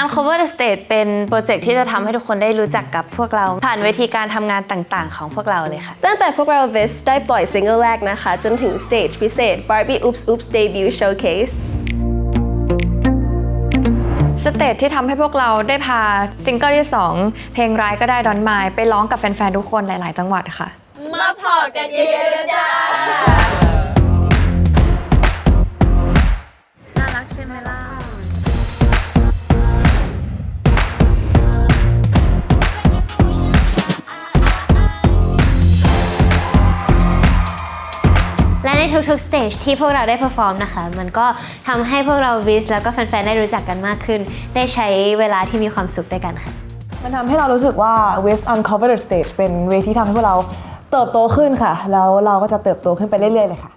Uncover the Stage เป็นโปรเจกต์ที่จะทำให้ทุกคนได้รู้จักกับพวกเรา ผ่านเวทีการทำงานต่างๆ ของพวกเราเลยค่ะ ตั้งแต่พวกเรา VIS ได้ปล่อยซิงเกิลแรกนะคะ จนถึงสเตจพิเศษ Barbie Oops Oops Debut Showcase สเตจที่ทำให้พวกเราได้พาซิงเกิลที่ 2 เพลงร้ายก็ได้ดอนไมายไปร้องกับแฟน ๆ ทุกคนหลาย ๆ จังหวัดค่ะมา พอกันเยอะจ้าน่ารักใช่ไหมล่ะ และในทุกๆสเตจที่พวกเราได้เพอร์ฟอร์มนะคะ มันก็ทำให้พวกเราวิสแล้วก็แฟนๆ ได้รู้จักกันมากขึ้น ได้ใช้เวลาที่มีความสุขด้วยกันค่ะ มันทำให้เรารู้สึกว่า West Uncovered Stage เป็นเวทีทำให้พวกเรา เติบโตขึ้นค่ะ แล้วเราก็จะเติบโตขึ้นไปเรื่อยๆเลยค่ะ